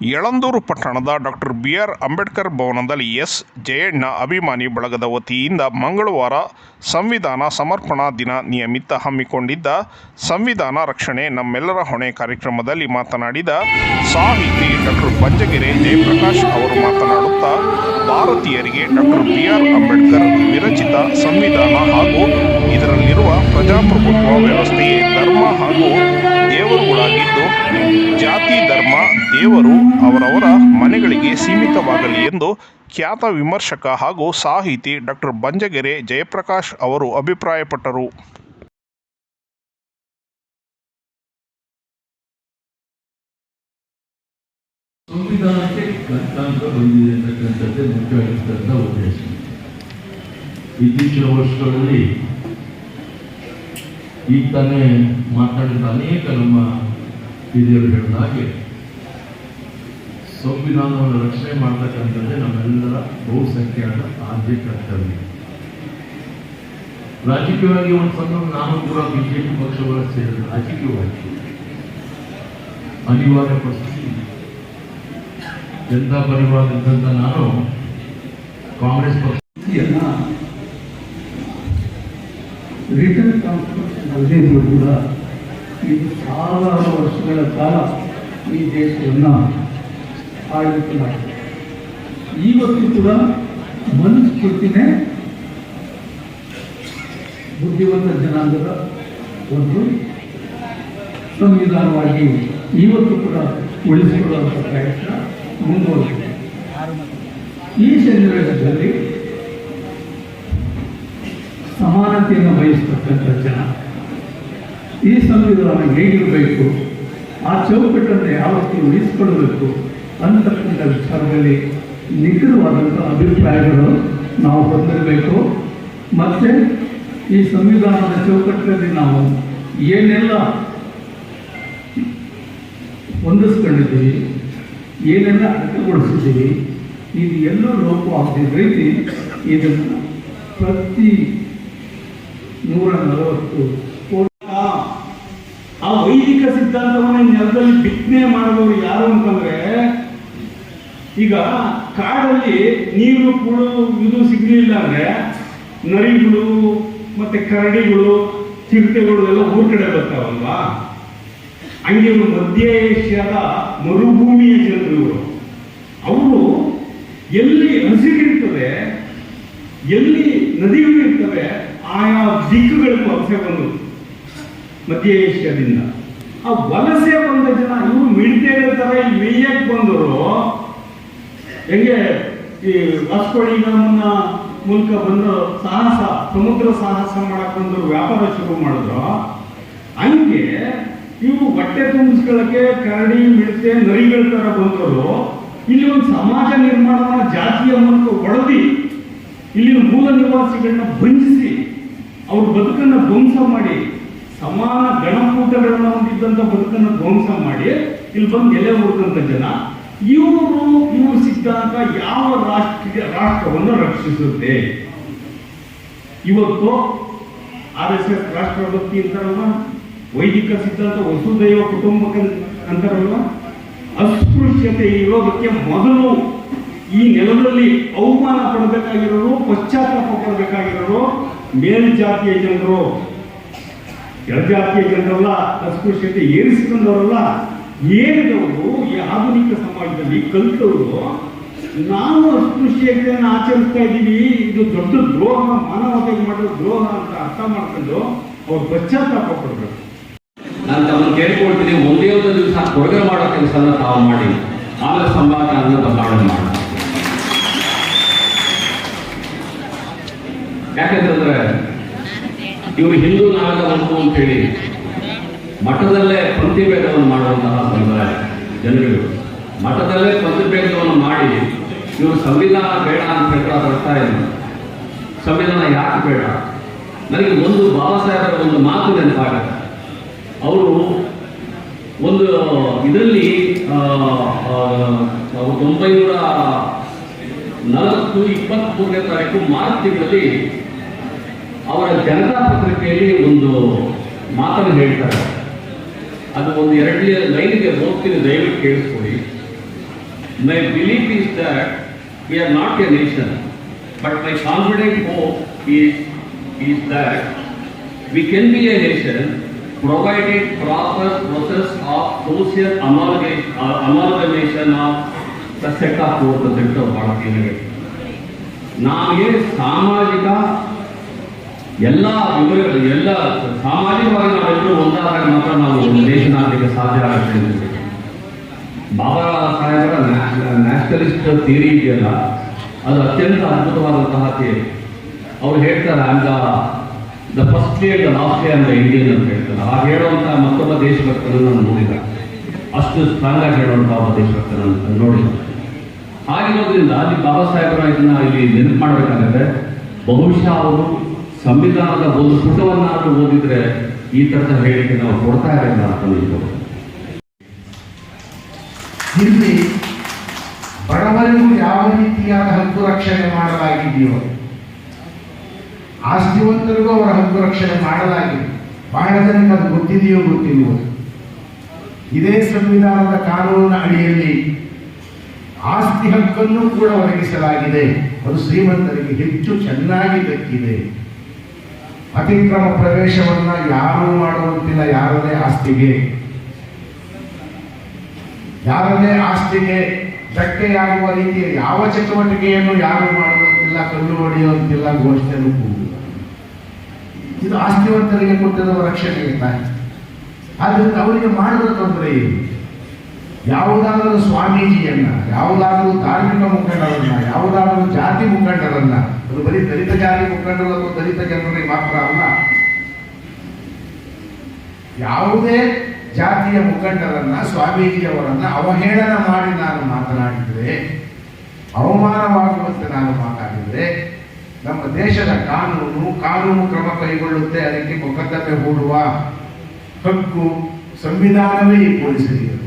ಯಳಂದೂರು ಪಟ್ಟಣದ doctor B R Ambedkar ಭವನದಲ್ಲಿ S Jayanna ಅಭಿಮಾನಿ ಬಳಗದ ವತಿಯಿಂದ ಮಂಗಳವಾರ ಸಂವಿಧಾನ ಸಮರ್ಪಣಾ ದಿನ ನಿಯಮಿತ ಹಮ್ಮಿಕೊಂಡಿದ್ದ ಸಂವಿಧಾನ ರಕ್ಷಣೆ ನಮ್ಮೆಲ್ಲರ ಹೊಣೆ ಕಾರ್ಯಕ್ರಮದಲ್ಲಿ ಮಾತನಾಡಿದ ಸಾಹಿತಿ ಡಾಕ್ಟರ್ ಬಂಜಗೆರೆ ಜಯಪ್ರಕಾಶ್ ಅವರು ಮಾತನಾಡುತ್ತಾ, ಭಾರತೀಯರಿಗೆ ಡಾಕ್ಟರ್ ಬಿ ಆರ್ ಅಂಬೇಡ್ಕರ್ ವಿರಚಿತ ಸಂವಿಧಾನ ಹಾಗೂ ಇದರಲ್ಲಿರುವ ಪ್ರಜಾಪ್ರಭುತ್ವ ವ್ಯವಸ್ಥೆಯೇ ಧರ್ಮ ಹಾಗೂ ದೇವರುಗಳಾಗಿದ್ದು, ಜಾತಿ, ಧರ್ಮ, ದೇವರು ಅವರವರ ಮನೆಗಳಿಗೆ ಸೀಮಿತವಾಗಲಿ ಎಂದು ಖ್ಯಾತ ವಿಮರ್ಶಕ ಹಾಗೂ ಸಾಹಿತಿ ಡಾಕ್ಟರ್ ಬಂಜಗೆರೆ ಜಯಪ್ರಕಾಶ್ ಅವರು ಅಭಿಪ್ರಾಯಪಟ್ಟರು. ಸಂವಿಧಾನಕ್ಕೆ ಗಂಟಾಂಕ ಬಂದಿದೆ ಅಂತಕ್ಕಂಥದ್ದೇ ಮುಖ್ಯವಾಗಿರ್ತಕ್ಕಂಥ ಉದ್ದೇಶ. ಇತ್ತೀಚಿನ ವರ್ಷಗಳಲ್ಲಿ ಈಗ ತಾನೇ ಮಾತನಾಡಿದ ಅನೇಕ ನಮ್ಮ ಹಿರಿಯರು ಹೇಳಿದ ಹಾಗೆ ಸಂವಿಧಾನವನ್ನು ರಕ್ಷಣೆ ಮಾಡ್ತಕ್ಕಂಥದ್ದೇ ನಮ್ಮೆಲ್ಲರ ಬಹುಸಂಖ್ಯಾತ ಆದ್ಯ ಕರ್ತವ್ಯ ರಾಜಕೀಯವಾಗಿ ಒಂದು ಸಂದರ್ಭ ನಾನು ಕೂಡ ಬಿಜೆಪಿ ಪಕ್ಷಗಳ ಸೇರಿದ ರಾಜಕೀಯವಾಗಿ ಅನಿವಾರ್ಯ ಪರಿಸ್ಥಿತಿ. ಜನತಾ ಪರಿವಾರದಂತ ನಾನು ಕಾಂಗ್ರೆಸ್ ಪಕ್ಷ ಸ್ಥಿತಿಯನ್ನ ರಿಟರ್ನ್ ಕಾನ್ಸ್ಟಿಟ್ಯೂಷನ್ ಕೂಡ ಇದು ಸಾವಿರಾರು ವರ್ಷಗಳ ಕಾಲ ಈ ದೇಶವನ್ನು ಆಳ್ವಿಕೆ ಮಾಡಿದೆ ಇವತ್ತು ಕೂಡ ಮನುಸ್ಮೃತಿನೇ ಬುದ್ಧಿವಂತ ಜನಾಂಗದ ಒಂದು ಸಂವಿಧಾನವಾಗಿ ಇವತ್ತು ಕೂಡ ಉಳಿಸಿಕೊಳ್ಳುವಂಥ ಪ್ರಯತ್ನ ಮುಂದುವರೆದಿದೆ ಈ ಸನ್ನಿವೇಶದಲ್ಲಿ ಸಮಾನತೆಯನ್ನು ಬಯಸ್ತಕ್ಕಂಥ ಜನ ಈ ಸಂವಿಧಾನ ಹೇಗಿರಬೇಕು, ಆ ಚೌಕಟ್ಟನ್ನು ಯಾವ ರೀತಿ ಉಳಿಸಿಕೊಳ್ಳಬೇಕು ಅಂತಕ್ಕಂಥ ವಿಚಾರದಲ್ಲಿ ನಿಖರವಾದಂಥ ಅಭಿಪ್ರಾಯಗಳು ನಾವು ಹೊಂದಿರಬೇಕು. ಮತ್ತು ಈ ಸಂವಿಧಾನದ ಚೌಕಟ್ಟಿನಲ್ಲಿ ನಾವು ಏನೆಲ್ಲ ಹೊಂದಿಸ್ಕೊಂಡಿದ್ದೀವಿ, ಏನೆಲ್ಲ ಅರ್ಥಗೊಳಿಸಿದ್ದೀವಿ ಇದು ಎಲ್ಲೂ ಲೋಪವಾಗದ ರೀತಿ ಇದನ್ನು ಪ್ರತಿ ನೂರ ನಲವತ್ತು ಆ ವೈದಿಕ ಸಿದ್ಧಾಂತವನ್ನು ನೆಲದಲ್ಲಿ ಬಿತ್ತನೆ ಮಾಡುವವರು ಯಾರು ಈಗ ಕಾಡಲ್ಲಿ ನೀರು, ಕುಳು ಇದು ಸಿಗಲಿಲ್ಲ ಅಂದ್ರೆ ನರಿಗಳು ಮತ್ತೆ ಕರಡಿಗಳು, ಚಿರತೆಗಳು ಎಲ್ಲ ಊರ್ ಕಡೆ ಬರ್ತಾವಲ್ವಾ? ಹಂಗೆ ಒಂದು ಮಧ್ಯ ಏಷ್ಯಾದ ಮರುಭೂಮಿಯ ಜನರು ಅವರು ಎಲ್ಲಿ ಹಸಿರಿರ್ತದೆ ಎಲ್ಲಿ ನದಿಗಳು ಇರ್ತವೆ, ಆಯಾ ದಿಕ್ಕುಗಳಿಗೆ ವಲಸೆ ಬಂದು ಮಧ್ಯ ಏಷ್ಯಾದಿಂದ. ಆ ವಲಸೆ ಬಂದ ಜನ ಇವರು ಮಿಡ್ತಾ ತರ ಇಲ್ಲಿ ಮೇಯಕ್ ಬಂದವರು. ಹೆಂಗೆ ಈ ವಾಸ್ಕೋಡಿಗಾಮನ ಮೂಲಕ ಬಂದು ಸಾಹಸ, ಸಮುದ್ರ ಸಾಹಸ ಮಾಡಕ್ಕೊಂದು ವ್ಯಾಪಾರ ಶುರು ಮಾಡಿದ್ರು, ಹಂಗೆ ಇವು ಬಟ್ಟೆ ತುಂಬಿಸ್ಕೊಳ್ಳಕ್ಕೆ ಕರಡಿ ಮಿಡತೆ ನರಿಗಳ ತರ ಬಂದರು ಇಲ್ಲಿ ಒಂದು ಸಮಾಜ ನಿರ್ಮಾಣವನ್ನ ಜಾತಿಯ ಮೂಲಕ ಒಡೆದಿ ಇಲ್ಲಿನ ಮೂಲ ನಿವಾಸಿಗಳನ್ನ ಬಂಧಿಸಿ ಅವ್ರ ಬದುಕನ್ನ ಧ್ವಂಸ ಮಾಡಿ, ಸಮಾನ ಗಣಕೂಟಗಳನ್ನ ಹೊಂದಿದ್ದಂತ ಬದುಕನ್ನ ಧ್ವಂಸ ಮಾಡಿ, ಇಲ್ಲಿ ಬಂದು ಎಲೆ ಹುಡುಕಂತ ಜನ ಇವರು ಇವರು ಸಿದ್ಧಾಂತ ಯಾವ ರಾಷ್ಟ್ರೀಯ ರಾಷ್ಟ್ರವನ್ನು ರಕ್ಷಿಸುತ್ತೆ? ಇವತ್ತು ಆರ್ ಎಸ್ ಎಸ್ ರಾಷ್ಟ್ರಭಕ್ತಿ ಅಂತಾರಲ್ವ? ವೈದಿಕ ಸಿದ್ಧಾಂತ, ವಸುದೈವ ಕುಟುಂಬಕ ಅಂತಾರಲ್ವ? ಅಸ್ಪೃಶ್ಯತೆ ಇರೋದಕ್ಕೆ ಮೊದಲು ಈ ನೆಲದಲ್ಲಿ ಅವಮಾನ ಪಡಬೇಕಾಗಿರೋರು, ಪಶ್ಚಾತ್ತಾಪ ಪಡಬೇಕಾಗಿರೋರು ಮೇಲ್ಜಾತಿಯ ಜನರು. ಕೆಳಜಾತಿಯ ಜನರಲ್ಲ, ಅಸ್ಪೃಶ್ಯತೆ ಏರಿಸಿಕೊಂಡವರಲ್ಲ. ಏರಿದವರು ಈ ಆಧುನಿಕ ಸಮಾಜದಲ್ಲಿ ಕಲಿತವರು ನಾವು ಅಸ್ಪೃಶ್ಯತೆಯನ್ನು ಆಚರಿಸ್ತಾ ಇದ್ದೀವಿ ಇದು ದೊಡ್ಡ ದ್ರೋಹ ಮಾನವತೆಗೆ ಮಾಡಿರೋ ದ್ರೋಹ ಅಂತ ಅರ್ಥ ಮಾಡ್ಕೊಂಡು ಅವ್ರು ಪಶ್ಚಾತ್ತಾಪ ಕೊಡ್ಬೇಕು ನಾನು ತಮ್ಮನ್ನು ಕೇಳ್ಕೊಳ್ತೀನಿ, ಒಂದೇ ಒಂದು ದಿವಸ ಕೊಡುಗೆ ಮಾಡೋ ಕೆಲಸನ ತಾವು ಮಾಡಿ. ಆಮೇಲೆ ಸಂಭಾಷಣೆಯನ್ನು ಬದಲಾವಣೆ ಮಾಡಿ. ಯಾಕಂತಂದ್ರೆ, ಇವರು ಹಿಂದೂ ನಾಗ ಒಂದು ಅಂತ ಹೇಳಿ ಮಠದಲ್ಲೇ ಪಂಕ್ತಿಭೇದವನ್ನು ಮಾಡುವಂತಹ ಸಂಪ್ರದಾಯ ಜನಗಳು ಮಠದಲ್ಲೇ ಪಂಕ್ತಿಭೇದವನ್ನು ಮಾಡಿ, ಇವರು ಸಂವಿಧಾನ ಬೇಡ ಅಂತ ಹೇಳ್ತಾ ಬರ್ತಾ ಇದ್ದೀವಿ ಸಂವಿಧಾನ ಯಾಕೆ ಬೇಡ? ನನಗೆ ಒಂದು ಬಾಬಾ ಸಾಹೇಬರ ಒಂದು ಮಾತು ನೆನಪಾಗುತ್ತೆ. ಅವರು ಒಂದು ಇದರಲ್ಲಿ ಒಂಬೈನೂರ ನಲವತ್ತು ಇಪ್ಪತ್ತ್ಮೂರನೇ ತಾರೀಕು ಮಾರ್ಚ್ ತಿಂಗಳಲ್ಲಿ ಅವರ ಜನತಾ ಪತ್ರಿಕೆಯಲ್ಲಿ ಒಂದು ಮಾತನ್ನು ಹೇಳ್ತಾರೆ. ಅದು ಒಂದು ಎರಡು ಲೈನ್ಗೆ ಹೋಗ್ತೀನಿ ದಯವಿಟ್ಟು ಕೇಳಿಸ್ಕೊಡಿ my belief is that we are not a nation but my confident hope is is that a nation provided proper process of social amalgamation, uh, amalgamation of the set of four percent of ಭಾರತೀಯರಿಗೆ ನಮಗೆ ಸಾಮಾಜಿಕ ಎಲ್ಲ ಎಲ್ಲ ಸಾಮಾಜಿಕವಾಗಿ ನಾವೆಲ್ಲರೂ ಒಂದಾದಾಗ ಮಾತ್ರ ನಾವು ದೇಶನಾಗಲಿಕ್ಕೆ ಸಾಧ್ಯ ಆಗುತ್ತೆ ಬಾಬಾ ಸಾಹೇಬರ ನ್ಯಾಷನಲಿಸ್ಟ್ ಥಿಯರಿ ಇದೆಯಲ್ಲ, ಅದು ಅತ್ಯಂತ ಅದ್ಭುತವಾದಂತಹ ಥಿಯರಿ. ಅವ್ರು ಹೇಳ್ತಾರೆ ಅಂತ the first and the last day the Indian ಅಂತ ಹೇಳ್ತಾರೆ. ಆ ಹೇಳುವಂತಹ ಮತ್ತೊಬ್ಬ ದೇಶಭಕ್ತರನ್ನು ನಾನು ನೋಡಿಲ್ಲ. ಅಷ್ಟು ಸ್ಟ್ರಾಂಗ್ ಆಗಿ ಹೇಳುವಂತಹ ಒಬ್ಬ ದೇಶಭಕ್ತರನ್ನು ನಾನು ನೋಡಿಲ್ಲ. ಹಾಗಿರೋದ್ರಿಂದ ಅಲ್ಲಿ ಬಾಬಾ ಸಾಹೇಬರ ಇದನ್ನ ಇಲ್ಲಿ ನೆನಪು ಮಾಡಬೇಕಾಗುತ್ತೆ. ಬಹುಶಃ ಅವರು ಸಂವಿಧಾನದ ಒಂದು ಪುಟವನ್ನಾದ್ರೂ ಓದಿದ್ರೆ ಈ ತರದ ಹೇಳಿಕೆ ನಾವು ಕೊಡ್ತಾ ಇರಲಿಲ್ಲ ಅಂತ ಇಲ್ಲಿ ಬಡವರಿಗೂ ಯಾವ ರೀತಿಯಾದ ಹಕ್ಕು ರಕ್ಷಣೆ ಮಾಡಲಾಗಿದೆಯೋ, ಆಸ್ತಿವಂತರಿಗೂ ಅವರ ಹಕ್ಕು ರಕ್ಷಣೆ ಮಾಡಲಾಗಿದೆ. ಬಹಳ ಜನಕ್ಕೆ ಅದು ಗೊತ್ತಿದೆಯೋ ಗೊತ್ತಿಲ್ಲ ಇದೇ ಸಂವಿಧಾನದ ಕಾನೂನಿನ ಅಡಿಯಲ್ಲಿ ಆಸ್ತಿ ಹಕ್ಕನ್ನು ಕೂಡ ಒದಗಿಸಲಾಗಿದೆ. ಅದು ಶ್ರೀಮಂತರಿಗೆ ಹೆಚ್ಚು ಚೆನ್ನಾಗಿ ದಕ್ಕಿದೆ ಅತಿಕ್ರಮ ಪ್ರವೇಶವನ್ನ ಯಾರೂ ಮಾಡುವಂತಿಲ್ಲ ಯಾರದೇ ಆಸ್ತಿಗೆ. ಯಾರದೇ ಆಸ್ತಿಗೆ ಧಕ್ಕೆಯಾಗುವ ರೀತಿಯ ಯಾವ ಚಟುವಟಿಕೆಯನ್ನು ಯಾರು ಮಾಡುವಂತಿಲ್ಲ ಕಲ್ಲು ಹೊಡೆಯುವಂತಿಲ್ಲ ಘೋಷಣೆಯನ್ನು ಇದು ಆಸ್ತಿವಂತರಿಗೆ ಕೊಟ್ಟಿರುವ ರಕ್ಷಣೆ ತಾನೆ. ಆದ್ರಿಂದ ಅವರಿಗೆ ಮಾಡಿದ ತೊಂದರೆ ಏನು? ಯಾವುದಾದರೂ ಸ್ವಾಮೀಜಿಯನ್ನ, ಯಾವುದಾದರೂ ಧಾರ್ಮಿಕ ಮುಖಂಡರನ್ನ, ಯಾವುದಾದರೂ ಜಾತಿ ಮುಖಂಡರನ್ನ. ಅದು ಬರೀ ದಲಿತ ಜಾತಿ ಮುಖಂಡರು ಅಥವಾ ದಲಿತ ಜನರಿಗೆ ಮಾತ್ರ ಅಲ್ಲ. ಯಾವುದೇ ಜಾತಿಯ ಮುಖಂಡರನ್ನ, ಸ್ವಾಮೀಜಿಯವರನ್ನ ಅವಹೇಳನ ಮಾಡಿ ನಾನು ಮಾತನಾಡಿದರೆ, ಅವಮಾನವಾಗುವಂತೆ ನಾನು ಮಾತಾಡಿದರೆ, ನಮ್ಮ ದೇಶದ ಕಾನೂನು ಕಾನೂನು ಕ್ರಮ ಕೈಗೊಳ್ಳುತ್ತೆ, ಅದಕ್ಕೆ ಮೊಕದ್ದಮೆ ಹೂಡುವ ಹಕ್ಕು, ಸಂವಿಧಾನವೇ ಈ ಪೊಲೀಸರಿಗೆ.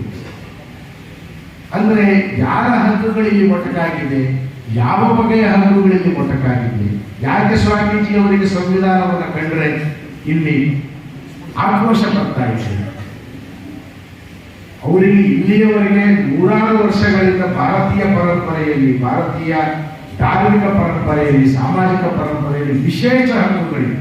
ಅಂದ್ರೆ ಯಾರ ಹಕ್ಕುಗಳಲ್ಲಿ ಮೊಟಕಾಗಿದೆ? ಯಾವ ಬಗೆಯ ಹಕ್ಕುಗಳಿಗೆ ಮೊಟಕಾಗಿದೆ? ಯಾಕೆ ಸ್ವಾಮೀಜಿಯವರಿಗೆ ಸಂವಿಧಾನವನ್ನು ಕಂಡ್ರೆ ಇಲ್ಲಿ ಆಕ್ರೋಶ ಬರ್ತಾ ಇದೆ? ಅವರಿಗೆ ಇಲ್ಲಿಯವರೆಗೆ ನೂರಾರು ವರ್ಷಗಳಿಂದ ಭಾರತೀಯ ಪರಂಪರೆಯಲ್ಲಿ, ಭಾರತೀಯ ಧಾರ್ಮಿಕ ಪರಂಪರೆಯಲ್ಲಿ, ಸಾಮಾಜಿಕ ಪರಂಪರೆಯಲ್ಲಿ ವಿಶೇಷ ಹಕ್ಕುಗಳಿವೆ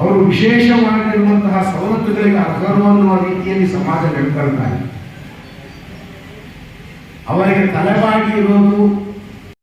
ಅವರು ವಿಶೇಷವಾಗಿರುವಂತಹ ಸವಲತ್ತುಗಳಿಗೆ ಅರ್ಹರು ಅನ್ನುವ ರೀತಿಯಲ್ಲಿ ಸಮಾಜ ನಡ್ಕೊಳ್ತಾ ಇದೆ. ಅವರಿಗೆ ತಲೆಬಾಗಿ ಇರೋದು